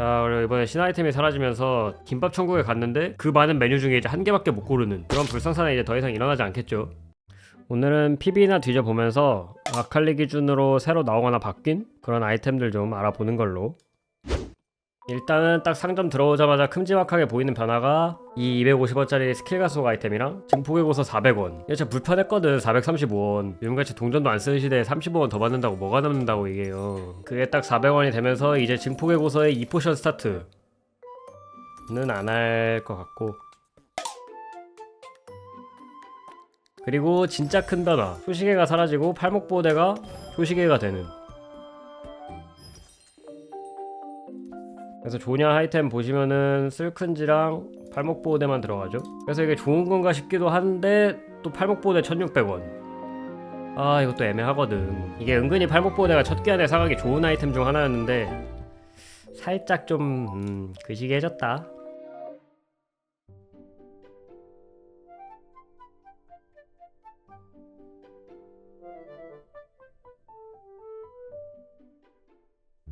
자 그리고 이번에 신아이템이 사라지면서 김밥 천국에 갔는데 그 많은 메뉴 중에 이제 한 개밖에 못 고르는 그런 불상사는 이제 더 이상 일어나지 않겠죠. 오늘은 PB나 뒤져보면서 아칼리 기준으로 새로 나오거나 바뀐 그런 아이템들 좀 알아보는 걸로 일단은 딱 상점 들어오자마자 큼지막하게 보이는 변화가 이 250원짜리 스킬 가속 아이템이랑 증폭의 고서 400원. 이게 진짜 불편했거든 435원. 요즘같이 동전도 안 쓰는 시대에 35원 더 받는다고 뭐가 남는다고 이게요. 그게 딱 400원이 되면서 이제 증폭의 고서의 2포션 스타트 는 안 할 것 같고. 그리고 진짜 큰 변화. 초시계가 사라지고 팔목보호대가 초시계가 되는 그래서 조냐 아이템 보시면은 쓸큰지랑 팔목 보호대만 들어가죠. 그래서 이게 좋은 건가 싶기도 한데 또 팔목 보호대 1600원. 아 이것도 애매하거든. 이게 은근히 팔목 보호대가 첫 기한에 사가기 좋은 아이템 중 하나였는데 살짝 좀 음, 그시기해졌다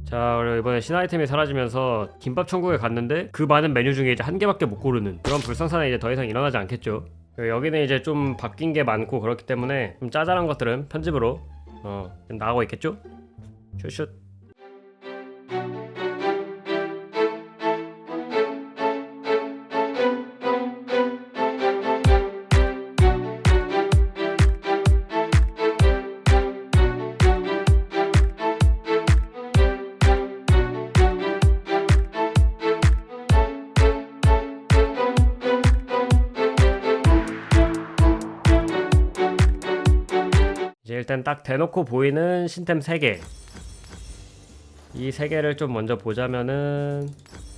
자 그리고 이번에 신아이템이 사라지면서 김밥 천국에 갔는데 그 많은 메뉴 중에 이제 한 개밖에 못 고르는 그런 불상사는 이제 더 이상 일어나지 않겠죠. 여기는 이제 좀 바뀐 게 많고 그렇기 때문에 좀 짜잘한 것들은 편집으로 어, 좀 나가고 있겠죠? 슛슛 일단 딱 대놓고 보이는 신템 3개. 이 3개를 좀 먼저 보자면은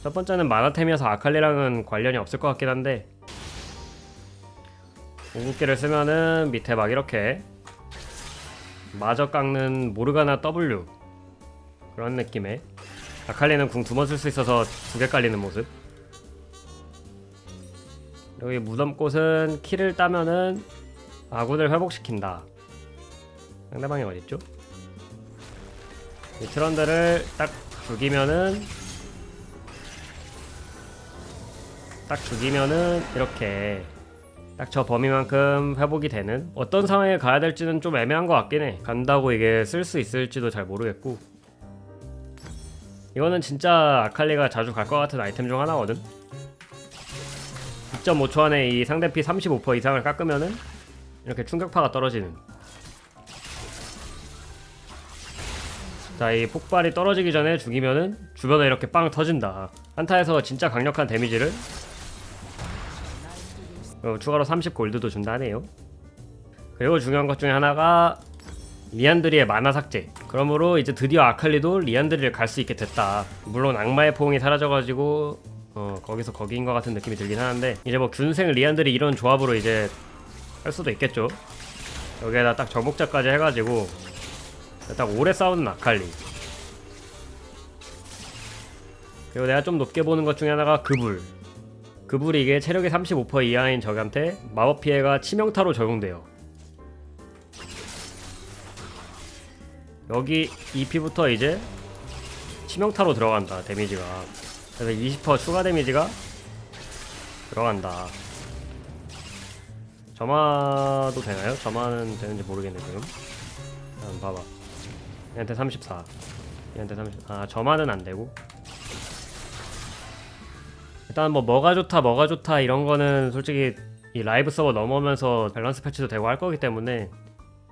첫 번째는 마나템이어서 아칼리랑은 관련이 없을 것 같긴 한데 궁극기를 쓰면은 밑에 막 이렇게 마저 깎는 모르가나 W 그런 느낌의 아칼리는 궁 두 번 쓸 수 있어서 두 개 깔리는 모습. 여기 무덤꽃은 키를 따면은 아군을 회복시킨다 상대방이 어딨죠? 이 트런드를 딱 죽이면은 딱 죽이면은 이렇게 딱 저 범위만큼 회복이 되는 어떤 상황에 가야 될지는 좀 애매한 것 같긴 해. 간다고 이게 쓸 수 있을지도 잘 모르겠고. 이거는 진짜 아칼리가 자주 갈 것 같은 아이템 중 하나거든. 2.5초 안에 이 상대 피 35% 이상을 깎으면은 이렇게 충격파가 떨어지는 자, 이 폭발이 떨어지기 전에 죽이면은 주변에 이렇게 빵 터진다. 한타에서 진짜 강력한 데미지를 그리고 추가로 30 골드도 준다네요. 그리고 중요한 것 중에 하나가 리안드리의 만화 삭제. 그러므로 이제 드디어 아칼리도 리안드리를 갈 수 있게 됐다. 물론 악마의 포옹이 사라져가지고 어 거기서 거기인 것 같은 느낌이 들긴 하는데 이제 뭐 균생 리안드리 이런 조합으로 이제 할 수도 있겠죠. 여기에다 딱 정복자까지 해가지고 딱 오래 싸우는 아칼리? 그리고 내가 좀 높게 보는 것 중에 하나가 그불. 그불이 이게 체력이 35% 이하인 적한테 마법 피해가 치명타로 적용돼요. 여기 EP부터 이제 치명타로 들어간다 데미지가. 그래서 20% 추가 데미지가 들어간다. 점화도 되나요? 점화는 되는지 모르겠네 지금. 한번 봐봐 얘한테 34 얘한테 30... 아 저만은 안되고. 일단 뭐 뭐가 좋다 뭐가 좋다 이런 거는 솔직히 이 라이브 서버 넘어오면서 밸런스 패치도 되고 할 거기 때문에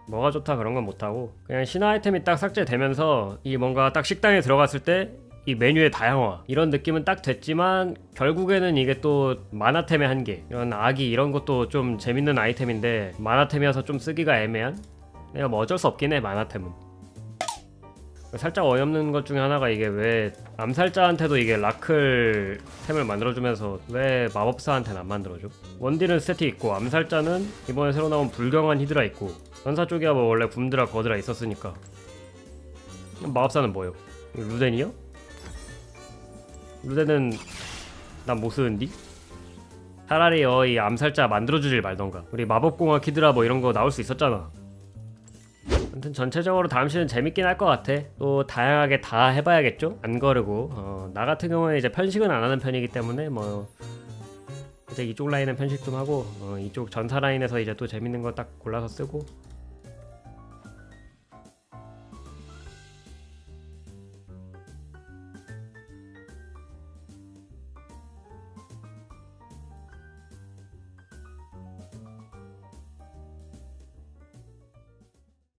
뭐가 좋다 그런 건 못하고 그냥 신화 아이템이 딱 삭제되면서 이 뭔가 딱 식당에 들어갔을 때 이 메뉴의 다양화 이런 느낌은 딱 됐지만 결국에는 이게 또 만화템의 한계. 이런 아기 이런 것도 좀 재밌는 아이템인데 만화템이어서 좀 쓰기가 애매한? 내가 뭐 어쩔 수 없긴 해 만화템은 살짝 어이없는 것 중에 하나가 이게 왜 암살자한테도 이게 라클 템을 만들어주면서 왜 마법사한테는 안 만들어줘? 원딜은 스태틱 있고 암살자는 이번에 새로 나온 불경한 히드라 있고 전사 쪽이야 뭐 원래 굼드라 거드라 있었으니까 마법사는 뭐요? 루덴이요? 루덴은 난 못 쓰는디? 차라리 어이 암살자 만들어주질 말던가 우리 마법공학 히드라 뭐 이런 거 나올 수 있었잖아 아무튼 전체적으로 다음 시즌 재밌긴 할 것 같아. 또 다양하게 다 해봐야겠죠. 안 거르고 어, 나 같은 경우는 이제 편식은 안 하는 편이기 때문에 뭐 이제 이쪽 라인은 편식 좀 하고 어, 이쪽 전사 라인에서 이제 또 재밌는 거 딱 골라서 쓰고